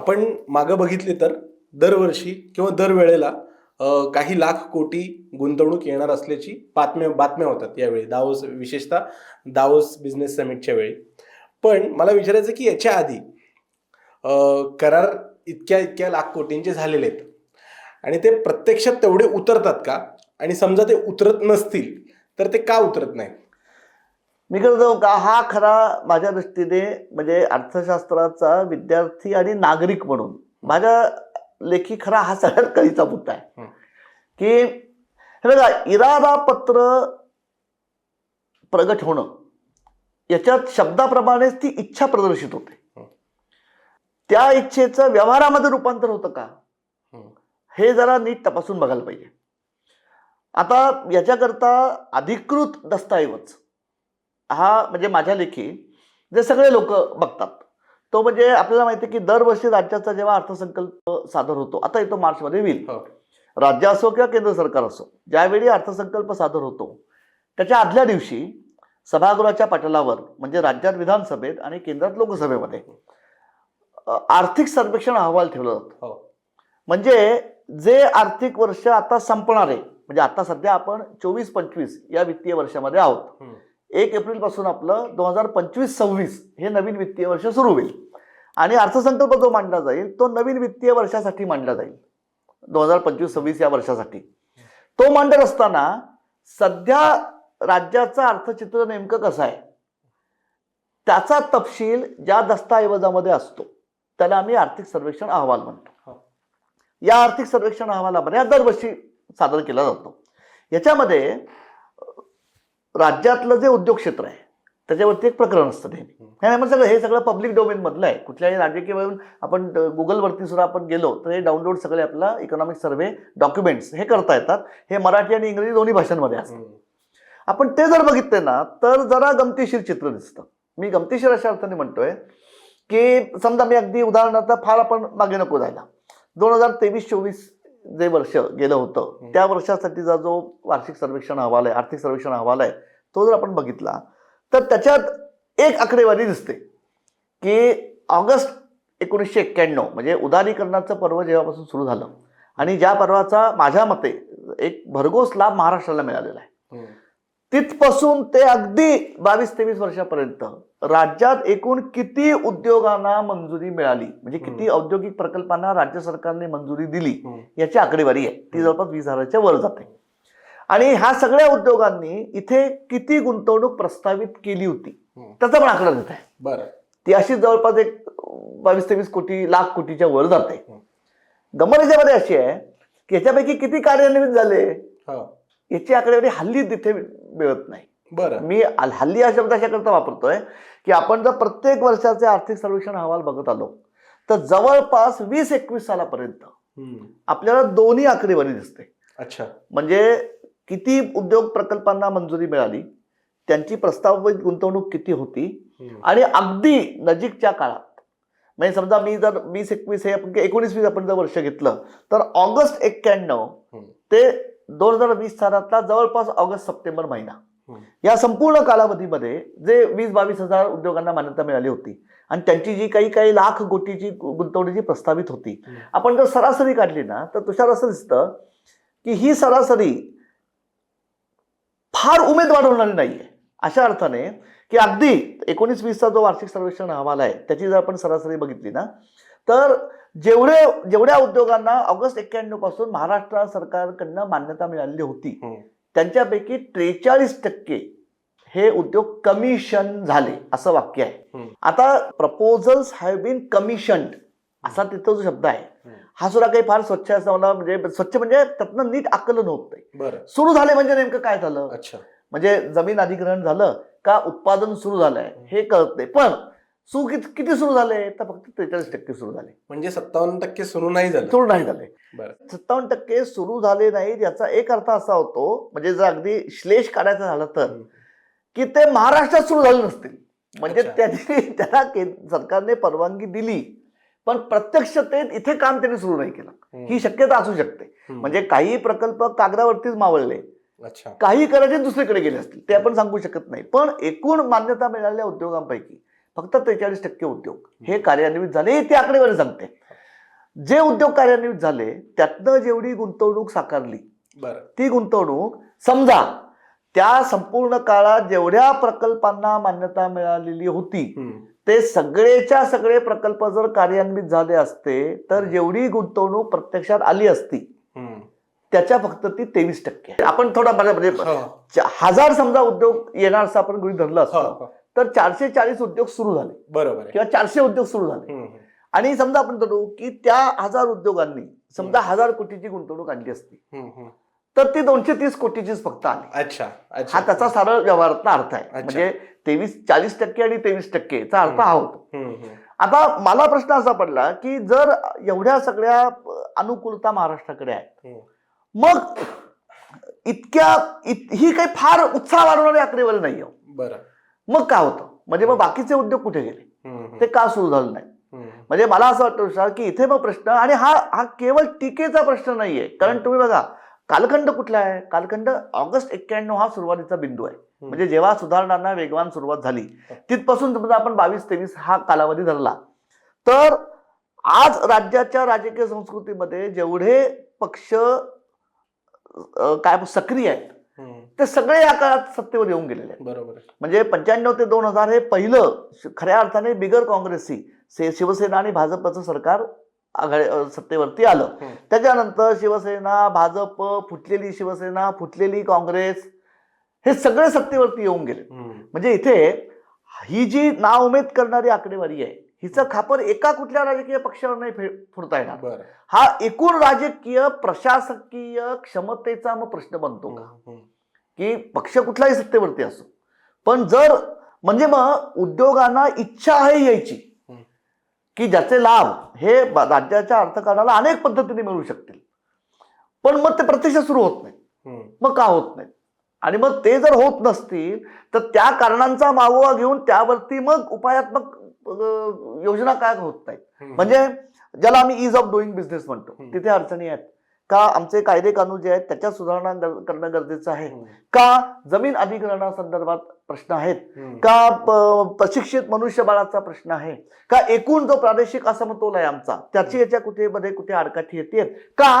आपण मागं बघितले तर दरवर्षी किंवा दरवेळेला काही लाख कोटी गुंतवणूक येणार असल्याची बातम्या बातम्या होतात यावेळी दावोस विशेषतः दावोस बिझनेस समिटच्या वेळी. पण मला विचारायचं की याच्या आधी करार इतक्या इतक्या लाख कोटींचे झालेले आहेत आणि ते प्रत्यक्षात तेवढे उतरतात का? आणि समजा ते उतरत नसतील तर ते का उतरत नाही मी करतो का हा खरा माझ्या दृष्टीने म्हणजे अर्थशास्त्राचा विद्यार्थी आणि नागरिक म्हणून माझ्या लेखी खरा हा सगळ्यात कळीचा मुद्दा आहे. की हे बघा इरादा पत्र प्रगट होणं याच्यात शब्दाप्रमाणेच ती इच्छा प्रदर्शित होते. त्या इच्छेचं व्यवहारामध्ये रूपांतर होतं का हं. हे जरा नीट तपासून बघायला पाहिजे आता याच्याकरता अधिकृत दस्तऐवज हा म्हणजे माझ्या लेखी जे सगळे लोक बघतात तो म्हणजे आपल्याला माहिती आहे की दरवर्षी राज्याचा जेव्हा अर्थसंकल्प सादर होतो आता येतो मार्चमध्ये होईल. राज्य असो किंवा केंद्र सरकार असो ज्यावेळी अर्थसंकल्प सादर होतो त्याच्या आदल्या दिवशी सभागृहाच्या पटलावर म्हणजे राज्यात विधानसभेत आणि केंद्रात लोकसभेमध्ये आर्थिक सर्वेक्षण अहवाल ठेवला जातो हो. म्हणजे जे आर्थिक वर्ष आता संपणार आहे म्हणजे आता सध्या आपण चोवीस पंचवीस या वित्तीय वर्षामध्ये आहोत. एक एप्रिलपासून आपलं दोन हजार पंचवीस सव्वीस हे नवीन वित्तीय वर्ष सुरू होईल. आणि अर्थसंकल्प जो मांडला जाईल तो नवीन वित्तीय वर्षासाठी मांडला जाईल. दोन हजार पंचवीस सव्वीस या वर्षासाठी. तो मांडत असताना सध्या राज्याचं अर्थचित्र नेमकं कसं आहे? त्याचा तपशील ज्या दस्तऐवजामध्ये असतो त्याला आम्ही आर्थिक सर्वेक्षण अहवाल म्हणतो. हो. या आर्थिक सर्वेक्षण अहवालामध्ये दरवर्षी सादर केला जातो. याच्यामध्ये राज्यातलं जे उद्योग क्षेत्र आहे त्याच्यावरती एक प्रकरण असतं नेहमी. हे नाही सगळं हे सगळं पब्लिक डोमेन मधलं आहे. कुठल्याही राजकीय आपण अ, गुगलवरती सुद्धा आपण गेलो तर हे डाउनलोड सगळे आपला इकॉनॉमिक सर्व्हे डॉक्युमेंट्स हे करता येतात. हे मराठी आणि इंग्रजी दोन्ही भाषांमध्ये असतात. आपण ते जर बघितले ना तर जरा गमतीशीर चित्र दिसतं. मी गमतीशीर अशा अर्थाने म्हणतोय की समजा मी अगदी उदाहरणार्थ फार आपण मागे नको जायला. दोन हजार तेवीस चोवीस जे वर्ष गेलं होतं. त्या वर्षासाठीचा जो वार्षिक सर्वेक्षण अहवाल आहे आर्थिक सर्वेक्षण अहवाल आहे तो जर आपण बघितला तर त्याच्यात एक आकडेवारी दिसते की ऑगस्ट एकोणीसशे एक्क्याण्णव म्हणजे उदारीकरणाचं पर्व जेव्हापासून सुरू झालं आणि ज्या पर्वाचा माझ्या मते एक भरघोस लाभ महाराष्ट्राला मिळालेला आहे. तिथपासून ते अगदी बावीस तेवीस वर्षापर्यंत राज्यात एकूण किती उद्योगांना मंजुरी मिळाली? म्हणजे किती औद्योगिक प्रकल्पांना राज्य सरकारने मंजुरी दिली. याची आकडेवारी आहे. ती जवळपास वीस हजाराच्या वर जाते. आणि ह्या सगळ्या उद्योगांनी इथे किती गुंतवणूक प्रस्तावित केली होती. त्याचा पण आकडा देत आहे. बरं. ती अशी जवळपास एक बावीस तेवीस कोटी लाख कोटीच्या वर जाते. गंमत याच्यामध्ये अशी आहे की याच्यापैकी किती कार्यान्वित झाले? हो. याची आकडेवारी हल्ली तिथे मिळत नाही बरं मी हल- हल्ली हा शब्द अशाकरता वापरतोय की आपण जर प्रत्येक वर्षाचे आर्थिक सर्वेक्षण अहवाल बघत आलो तर जवळपास वीस एकवीस सालापर्यंत. आपल्याला दोन्ही आकडेवारी दिसते अच्छा म्हणजे किती उद्योग प्रकल्पांना मंजुरी मिळाली त्यांची प्रस्तावित गुंतवणूक किती होती. आणि अगदी नजीकच्या काळात म्हणजे समजा मी जर वीस एकवीस हे एकोणीस वीस आपण जर वर्ष घेतलं तर ऑगस्ट एक्क्याण्णव. ते दोन हजार वीस सालातला जवळपास ऑगस्ट सप्टेंबर महिना. या संपूर्ण कालावधीमध्ये जे वीस बावीस हजार उद्योगांना मान्यता मिळाली होती आणि त्यांची जी काही काही लाख कोटीची गुंतवणुकीची प्रस्तावित होती. आपण जर सरासरी काढली ना तर तुषार असं दिसतं की ही सरासरी फार उमेद वाढवणारी नाहीये अशा अर्थाने की अगदी एकोणीस वीसचा जो वार्षिक सर्वेक्षण अहवाल आहे त्याची जर आपण सरासरी बघितली ना तर जेवढे जेवढ्या उद्योगांना ऑगस्ट एक्क्याण्णवपासून महाराष्ट्र सरकारकडनं मान्यता मिळालेली होती. त्यांच्यापैकी त्रेचाळीस टक्के हे उद्योग कमिशन झाले असं वाक्य आहे. आता प्रपोजल्स हॅव बीन कमिशन्ड असा तिथं जो शब्द आहे. हा सुद्धा काही फार स्वच्छ असं मला म्हणजे स्वच्छ म्हणजे त्यातनं नीट आकलन होत नाही सुरू झाले म्हणजे नेमकं काय झालं अच्छा म्हणजे जमीन अधिग्रहण झालं का उत्पादन सुरू झालंय हे कळत नाही पण सु किती सुरू झाले? तर फक्त त्रेचाळीस टक्के सुरू झाले. म्हणजे सत्तावन्न टक्के सुरू नाही झालं. सुरू नाही झाले. सत्तावन्न टक्के सुरू झाले नाहीत याचा एक अर्थ असा होतो म्हणजे जर अगदी श्लेष काढायचा झाला तर. की ते महाराष्ट्रात सुरू झाले नसतील. म्हणजे. त्यांनी त्याला केंद्र सरकारने परवानगी दिली पण प्रत्यक्ष ते इथे काम त्यांनी सुरू नाही केलं. ही शक्यता असू शकते. म्हणजे काही प्रकल्प कागदावरतीच मावळले. काही करायचे दुसरीकडे गेले असतील. ते आपण सांगू शकत नाही. पण एकूण मान्यता मिळालेल्या उद्योगांपैकी फक्त त्रेचाळीस टक्के उद्योग हे कार्यान्वित झाले. हे ती आकडेवारी सांगते. जे उद्योग कार्यान्वित झाले त्यातनं जेवढी गुंतवणूक साकारली बरं. ती गुंतवणूक समजा त्या संपूर्ण काळात जेवढ्या प्रकल्पांना मान्यता मिळालेली होती. ते सगळेच्या सगळे प्रकल्प जर कार्यान्वित झाले असते तर जेवढी गुंतवणूक प्रत्यक्षात आली असती. त्याच्या फक्त ती तेवीस टक्के. आपण थोडा म्हणजे म्हणजे हो, हजार समजा उद्योग येणार असं आपण गृहीत धरलं हो, असतं हो. तर चारशे चाळीस उद्योग सुरू झाले बरोबर किंवा चारशे उद्योग सुरू झाले. आणि समजा आपण धरू की त्या हजार उद्योगांनी समजा हजार कोटीची गुंतवणूक आणली असती. तर ती दोनशे तीस कोटीचीच फक्त आली अच्छा हा त्याचा सरळ व्यवहारातला अर्थ आहे. म्हणजे तेवीस चाळीस टक्के आणि तेवीस टक्केचा अर्थ हा होतो. आता मला प्रश्न असा पडला की जर एवढ्या सगळ्या अनुकूलता महाराष्ट्राकडे आहे. मग इतक्या इत- ही काही फार उत्साह वाढवणारी आकडेवारी नाही हो. बरं. मग काय होतं? म्हणजे मग बाकीचे उद्योग कुठे गेले. ते का सुरू झालं नाही. म्हणजे मला असं वाटतं विशाल की इथे मग प्रश्न आणि हा हा केवळ टीकेचा प्रश्न नाहीये. कारण तुम्ही बघा कालखंड कुठला आहे? कालखंड ऑगस्ट एक्क्याण्णव हा सुरुवातीचा बिंदू आहे. म्हणजे जेव्हा सुधारणांना वेगवान सुरुवात झाली तिथपासून समजा आपण बावीस तेवीस हा कालावधी धरला. तर आज राज्याच्या राजकीय संस्कृतीमध्ये जेवढे पक्ष काय सक्रिय आहेत. ते सगळे या काळात सत्तेवर येऊन गेलेले आहेत बरोबर म्हणजे पंच्याण्णव ते दोन हजार हे पहिलं खऱ्या अर्थाने बिगर काँग्रेसी शिवसेना आणि भाजपचं सरकार आघाडी सत्तेवरती आलं. त्याच्यानंतर शिवसेना भाजप फुटलेली शिवसेना फुटलेली काँग्रेस हे सगळे सत्तेवरती येऊन गेले. म्हणजे इथे ही जी नाउमेद करणारी आकडेवारी आहे हिचं खापर एका कुठल्या राजकीय पक्षावर नाही फे- फोडता येणार. हा एकूण राजकीय प्रशासकीय क्षमतेचा मग प्रश्न बनतो का. की पक्ष कुठलाही सत्तेवरती असो. पण जर म्हणजे मग उद्योगांना इच्छा आहे यायची. की ज्याचे लाभ हे राज्याच्या अर्थकारणाला अनेक पद्धतीने मिळू शकतील. पण मग ते प्रत्यक्ष सुरू होत नाही. मग का होत नाही? आणि मग ते जर होत नसतील तर त्या कारणांचा मागोवा घेऊन त्यावरती मग उपायात्मक योजना काय होत नाहीत हम्म. म्हणजे ज्याला आम्ही इज ऑफ डुईंग बिझनेस म्हणतो. तिथे अडचणी आहेत का आमचे कायदे कानून जे आहेत त्याच्यात सुधारणा करणं गरजेचं आहे. का जमीन अधिग्रहणासंदर्भात प्रश्न आहेत. का प्रशिक्षित मनुष्यबळाचा प्रश्न आहे का एकूण जो प्रादेशिक असमतोल आहे आमचा त्याची याच्या कुठे मध्ये कुठे आडकाठी येते का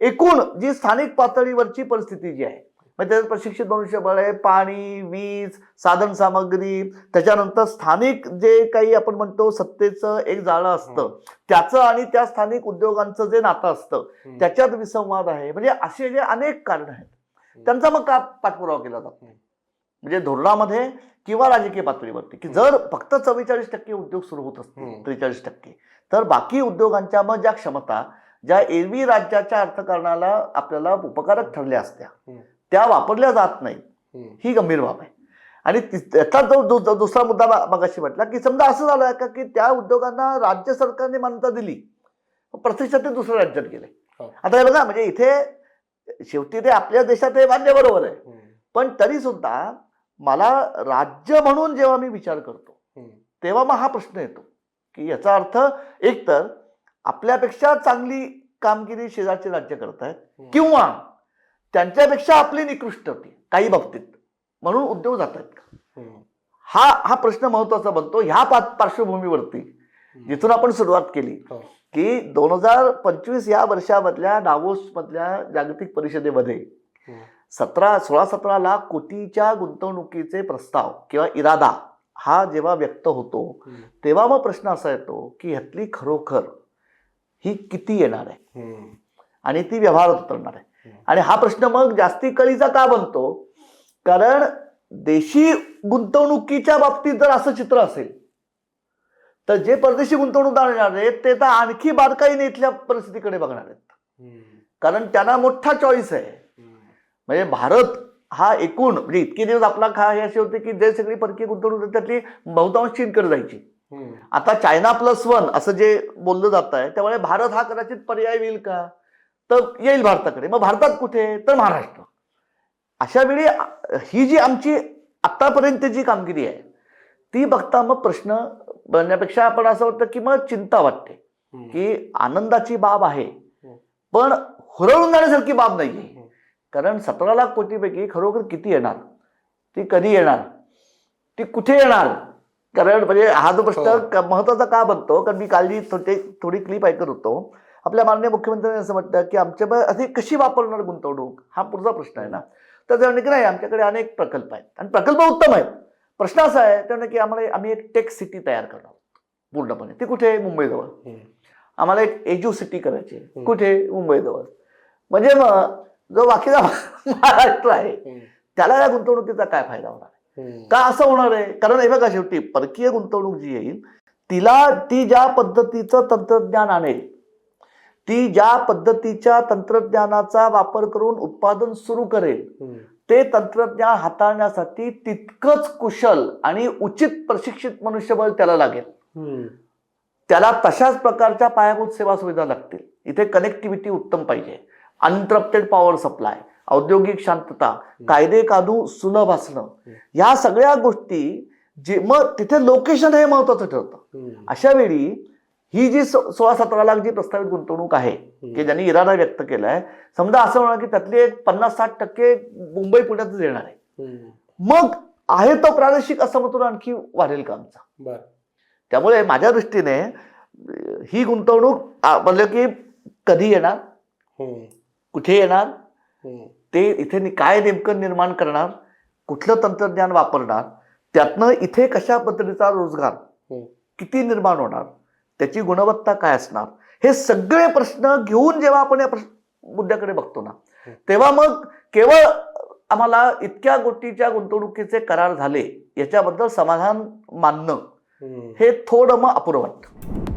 एकूण जी स्थानिक पातळीवरची परिस्थिती जी आहे म्हणजे त्याच्यात प्रशिक्षित मनुष्यबळ आहे पाणी वीज साधन सामग्री त्याच्यानंतर स्थानिक जे काही आपण म्हणतो सत्तेचं एक जाळं असतं त्याचं आणि त्या स्थानिक उद्योगांचं जे नातं असतं. त्याच्यात विसंवाद आहे म्हणजे असे जे अनेक कारण आहेत त्यांचा मग का पाठपुरावा केला जातो हम्म. म्हणजे धोरणामध्ये किंवा राजकीय पातळीवरती की जर फक्त चव्वेचाळीस टक्के उद्योग सुरू होत असतील. त्रेचाळीस टक्के तर बाकी उद्योगांच्या मग ज्या क्षमता ज्या एरवी राज्याच्या अर्थकारणाला आपल्याला उपकारक ठरल्या असत्या. त्या वापरल्या जात हम्म. ही गंभीर बाब आहे आणि त्याचा जो दुसरा मुद्दा मगाशी म्हटला की समजा असं झालं का की त्या उद्योगांना राज्य सरकारने मान्यता दिली प्रत्यक्षात ते दुसऱ्या राज्यात गेले हो. आता हे बघा म्हणजे इथे शेवटी ते आपल्या देशात हे मान्य बरोबर आहे. पण तरी सुद्धा मला राज्य म्हणून जेव्हा मी विचार करतो. तेव्हा मग हा प्रश्न येतो की याचा अर्थ एकतर आपल्यापेक्षा चांगली कामगिरी शेजारचे राज्य करत आहेत. किंवा त्यांच्यापेक्षा आपली निकृष्ट होती काही बाबतीत म्हणून उद्योग जात आहेत का हम्म. हा हा प्रश्न महत्त्वाचा बनतो ह्या पार्श्वभूमीवरती जिथून आपण सुरुवात केली हो. की दोन हजार पंचवीस या वर्षामधल्या डावोस मधल्या जागतिक परिषदेमध्ये. सतरा सोळा सतरा लाख कोटीच्या गुंतवणुकीचे प्रस्ताव किंवा इरादा हा जेव्हा व्यक्त होतो. तेव्हा मग प्रश्न असा येतो की ह्यातली खरोखर ही किती येणार आहे. आणि ती व्यवहारात उतरणार आहे. आणि हा प्रश्न मग जास्ती कळीचा का बनतो कारण देशी गुंतवणुकीच्या बाबतीत जर असं चित्र असेल तर जे परदेशी गुंतवणूकदार येणार आहेत ते तर आणखी बारकाईने इथल्या परिस्थितीकडे बघणार आहेत. कारण त्यांना मोठा चॉईस आहे. म्हणजे भारत हा एकूण म्हणजे इतके दिवस आपला खा हे असे होते की जे सगळी परकीय गुंतवणूक होती त्यातली बहुतांश चीनकडे जायची. आता चायना प्लस वन असं जे बोललं जात आहे त्यामुळे भारत हा कदाचित पर्याय येईल का तर येईल भारताकडे. मग भारतात कुठे? तर महाराष्ट्र. अशा वेळी ही जी आमची आतापर्यंत जी कामगिरी आहे ती बघता मग प्रश्न बनण्यापेक्षा आपण असं वाटतं की मग चिंता वाटते. की आनंदाची बाब आहे पण हुरळून जाण्यासारखी बाब नाही आहे. कारण सतरा लाख कोटीपैकी खरोखर किती येणार? ती कधी येणार? ती कुठे येणार? कारण म्हणजे हा जो प्रश्न हो. महत्त्वाचा का बनतो? कारण मी काल जी थोडी थोडी क्लिप ऐकत होतो. आपल्या माननीय मुख्यमंत्र्यांनी असं म्हटलं की आमच्या अशी कशी वापरणार गुंतवणूक? हा पुढचा प्रश्न आहे ना. तर ते म्हणले की नाही आमच्याकडे अनेक प्रकल्प आहेत. आणि प्रकल्प उत्तम आहेत. प्रश्न असा आहे ते म्हणले की आम्हाला आम्ही एक टेक सिटी तयार करणार. आहोत पूर्णपणे. ती कुठे? आहे मुंबईजवळ. आम्हाला एक एज्यू सिटी करायची आहे. कुठे? मुंबईजवळ. म्हणजे मग जो बाकीचा महाराष्ट्र आहे. त्याला या गुंतवणुकीचा काय फायदा होणार हम्म. का असं होणार आहे? कारण हे बघा शेवटी परकीय गुंतवणूक जी येईल तिला ती ज्या पद्धतीचं तंत्रज्ञान आणेल ती ज्या पद्धतीच्या तंत्रज्ञानाचा वापर करून उत्पादन सुरू करेल. ते तंत्रज्ञान हाताळण्यासाठी तितकंच कुशल आणि उचित प्रशिक्षित मनुष्यबळ त्याला लागेल. त्याला तशाच प्रकारच्या पायाभूत सेवा सुविधा लागतील. इथे कनेक्टिव्हिटी उत्तम पाहिजे. अनइंटरप्टेड पॉवर सप्लाय औद्योगिक शांतता कायदे कानून सुलभ असणं. या सगळ्या गोष्टी जे मग तिथे लोकेशन हे महत्वाचं ठरतं. अशा वेळी ही जी सोळा सतरा लाख जी प्रस्तावित गुंतवणूक आहे की ज्यांनी इरादा व्यक्त केलाय समजा असं म्हणा की त्यातले एक पन्नास साठ टक्के मुंबई पुण्यातच येणार आहे. मग आहे तो प्रादेशिक असमतोल आणखी वाढेल का आमचा? त्यामुळे माझ्या दृष्टीने ही गुंतवणूक म्हणलं की कधी येणार. कुठे येणार. ते इथे काय नेमकं निर्माण करणार? कुठलं तंत्रज्ञान वापरणार? त्यातनं इथे कशा पद्धतीचा रोजगार. किती निर्माण होणार? त्याची गुणवत्ता काय असणार हे सगळे प्रश्न घेऊन जेव्हा आपण या प्रश्न मुद्द्याकडे बघतो ना. तेव्हा मग केवळ आम्हाला इतक्या गोष्टीच्या गुंतवणुकीचे करार झाले याच्याबद्दल समाधान मानणं. हे थोडं मग अपुरं वाटतं